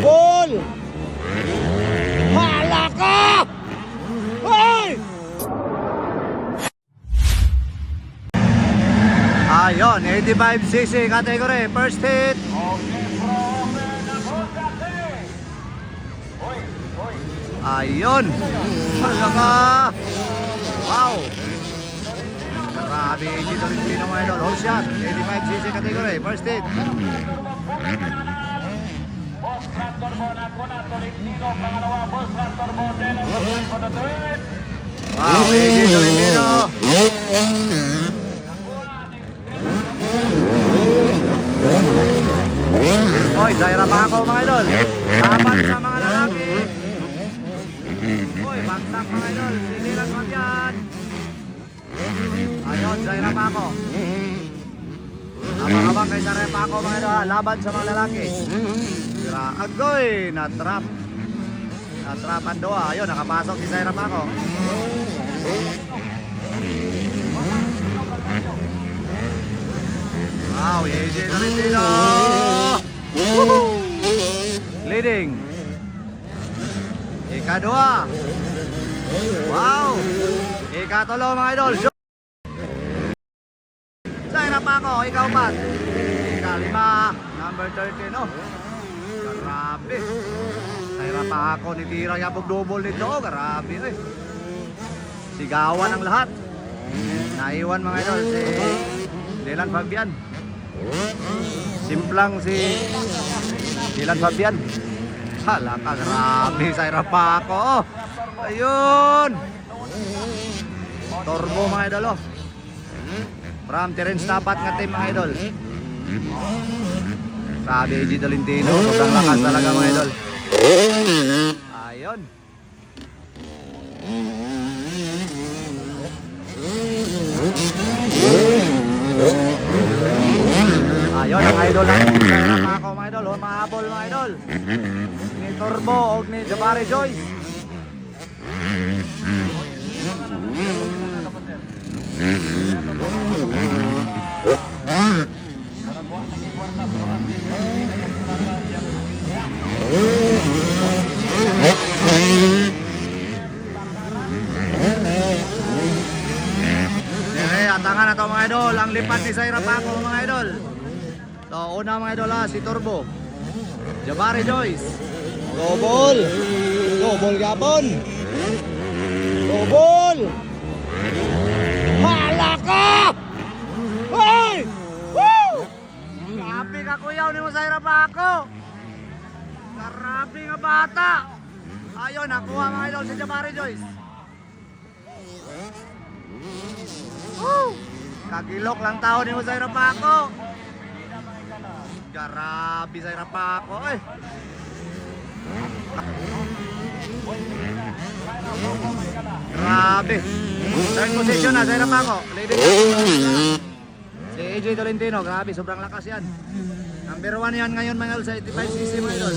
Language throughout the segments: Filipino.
Double! Hala ka! Hoy! Ayun, 85cc category, first hit. Ayun. Hala ka! Wow! Grabe, dito rin din mga idol. Whole shot, 85cc category, first hit. Wow, dito rin dito. Hoy, Zaira pa ako mga idol. Laban sa mga lalaki. Hoy, bagsak mga idol. Siliran mo yan. Ayun, Zaira pa ako. Abang-abang kay Zaira pa ako mga idol. Laban sa mga lalaki. Sira, agoy, na-trap. Na-trap ang doa. Ayun, nakapasok si Zaira pa ako. Wow, AJ Tolentino! Woohoo! Leading. Ikadua. Wow! Ikatulo mga idol. Pa ako, ikaw pa. Ikalima, number 13, no? Grabe. Zaira pa ako, nitira yabog double nito. Grabe, eh. Sigawan ang lahat. Naiwan mga idol si Dylan Fabian. Simplang si Dylan Fabian. Hala ka, grabe sa pa ako. Ayun. Turbo mga idol. Oh. From Terence Tapat nga team mga idol. Sabi AJ Tolentino, sobrang lakas talaga mga idol. Ayun. Ayun, ang idol. Mga ako mga idol, oh, mahabol mga idol. Ni Turbo o ni Jabari Joyce. Eh, atangan na to mga idol. Ang lipat ni Zaira Paco mga idol. So, una mga idol ha, si Turbo. Jabari Joyce. Double. Double gapon. Double. Hala ka! Hoy! Woo! Grabe ka kuyaw ni mo Zaira Paco. Grabe nga bata. Ayun, nakuha mga idol si Jabari Joyce. Woo! Kagilok lang tao ni mo Zaira Paco. Grabe Zaira Paco eh. Grabe. Third position na Zaira Paco. Lady Si AJ Tolentino, grabe, sobrang lakas yan. Number 1 yan ngayon mga idol sa 85cc mga idol.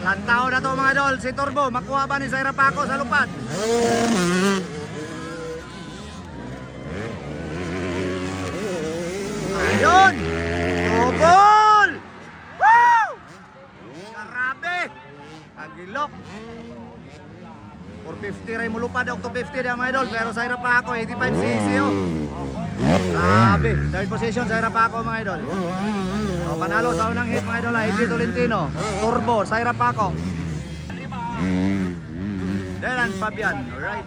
Lantaw na to mga idol. Si Turbo, makuha ba ni Zaira Paco sa lupad? Ayun! Double! Woo! Grabe! Agilok! 450 rin mulupad ako 250 na mga idol pero Zaira pa ako 85cc oh. Grabe, third position Zaira pa ako mga idol. So, panalo sa unang hit mga idol ay AJ Tolentino, Turbo, Zaira pa ako. Delan Fabian, alright.